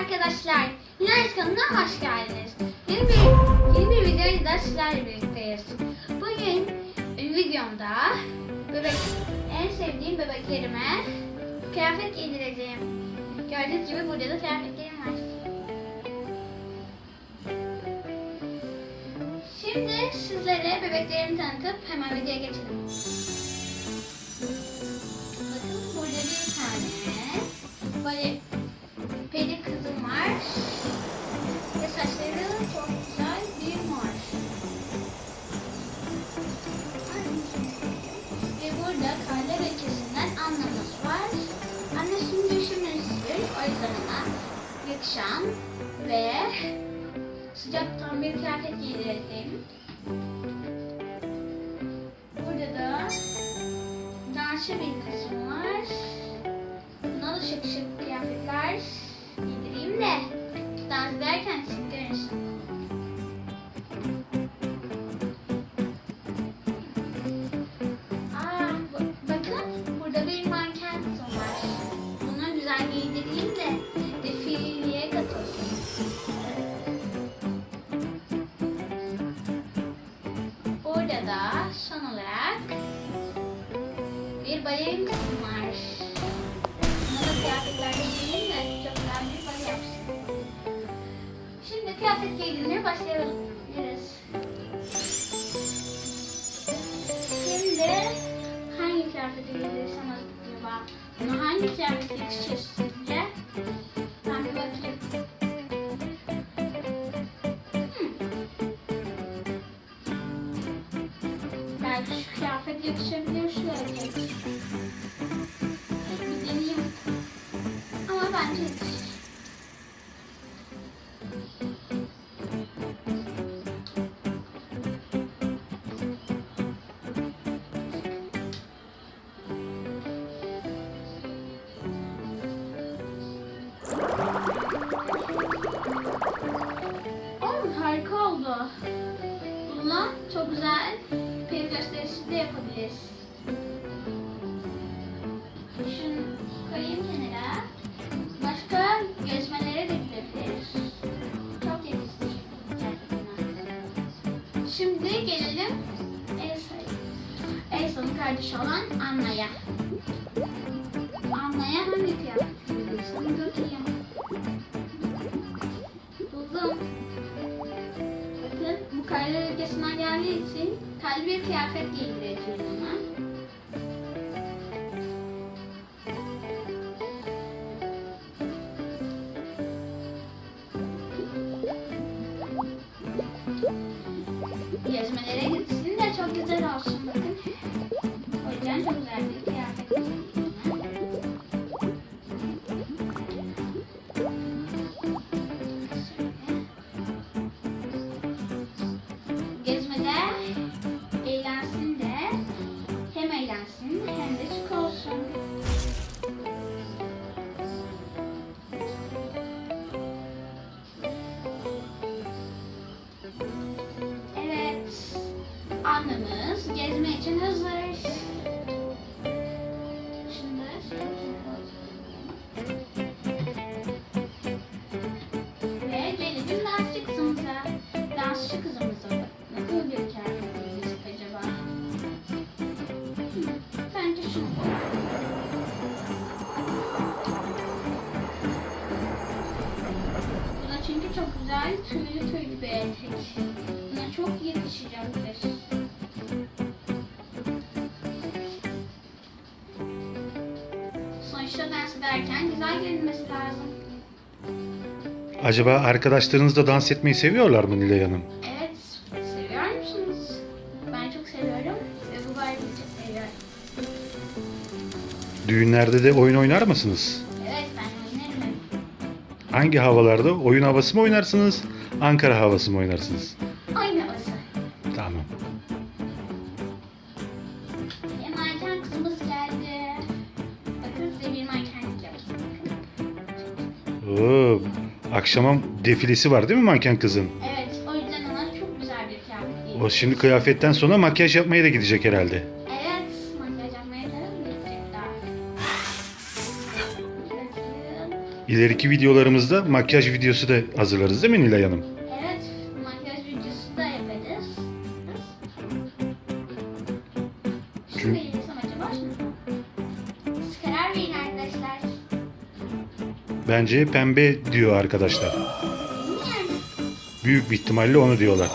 arkadaşlar. Yunus kanalına hoş geldiniz. Yeni bir, yeni bir videoyla sizlerle birlikteyiz. Bugün videomda bebek, en sevdiğim bebeklerime kıyafet giydireceğim. Gördüğünüz gibi burada da kıyafetlerim var. Şimdi sizlere bebeklerimi tanıtıp hemen videoya geçelim. Bakın burada bir tane böyle yakışan ve sıcaktan bir kıyafet giydirelim. Burada da dansçı bir kızım var. Buna da şık şık kıyafetler giydireyim de dans ederken şık görünsün. Bir balerin kızım var. Buna da kıyafetlerde giyeyim de çok güzel bir bale yapsın. Şimdi kıyafet giydirmeye başlayabiliriz. Şimdi hangi kıyafeti giydirirsem acaba? Buna hangi kıyafet yakışır sizce? Belki şu kıyafet yakışabilir şu hareket. Bir deneyeyim. Ama bence. Oh, harika oldu. Bununla çok güzel de yapabiliriz. Şunu koyayım kenara. Başka gezmelere de gidebiliriz. Çok yakıştı. Şimdi gelelim Elsa'ya. Elsa'nın kardeşi olan Anna'ya. Anna'ya hangi kıyafet giyiyorsun? Bakayım. Buldum. Bakın bu karlar ülkesinden geldiği için kalbi bir kıyafet giydireceğiz ona. Annemiz gezme için hazır. Sonuçta dans ederken güzel görünmesi lazım. Acaba arkadaşlarınız da dans etmeyi seviyorlar mı Nilay Hanım? Evet, seviyor musunuz? Ben çok seviyorum ve bu Barbie'yi çok seviyorum. Düğünlerde de oyun oynar mısınız? Evet, ben oynarım. Hangi havalarda? Oyun havası mı oynarsınız? Ankara havası mı oynarsınız? Oo, akşama defilesi var değil mi manken kızın? Evet, o yüzden ona çok güzel bir kıyafet giydim. O şimdi kıyafetten sonra makyaj yapmaya da gidecek herhalde. Evet, makyaj yapmaya da gidecek daha. Bakın. İleriki videolarımızda makyaj videosu da hazırlarız değil mi Nilay Hanım? Evet, makyaj videosu da yaparız. Şimdi Çünkü- yesem acaba şimdi? Bence pembe diyor arkadaşlar. Büyük bir ihtimalle onu diyorlar.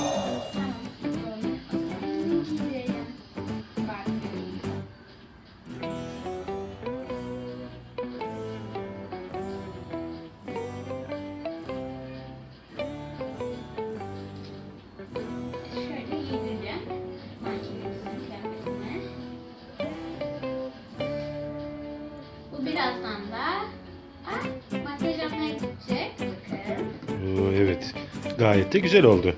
Gayet de güzel oldu.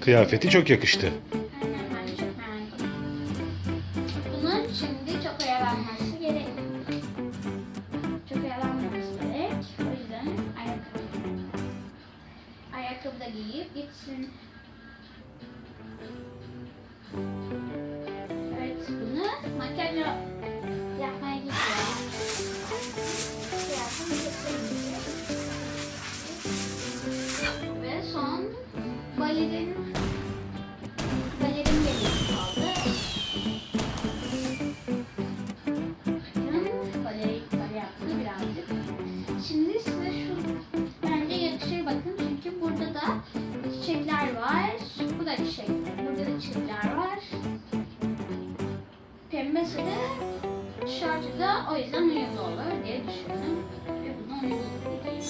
Kıyafeti çok yakıştı. Bunun şimdi çok oyalanması gerek. Çok oyalanmaması gerek. O yüzden ayakkabı. Ayakkabı giyip gitsin. Burada da çiçekler var. Bu da çiçek. Burada da çiçekler var. Pembe sarı tişörtü de o yüzden uyumlu olur diye düşündüm. Ve bunu uyumlu diyeyim.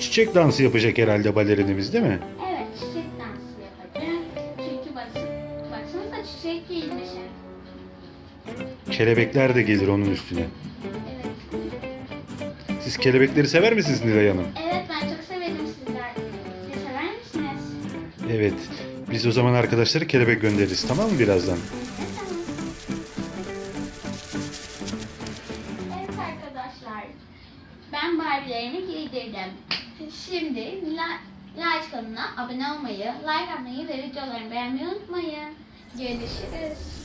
Çiçek dansı yapacak herhalde balerinimiz değil mi? Evet, çiçek dansı yapacağım. Çünkü bakın, baksanıza çiçek giymiş. Kelebekler de gelir onun üstüne. Siz kelebekleri sever misiniz Nilay Hanım? Evet, ben çok severim sizler. Siz sever misiniz? Evet. Biz o zaman arkadaşları kelebek göndeririz tamam mı birazdan? Evet, tamam. Evet arkadaşlar, ben Barbie'lerimi giydirdim. Şimdi La- Like kanalına abone olmayı, like atmayı ve videolarımı beğenmeyi unutmayın. Görüşürüz.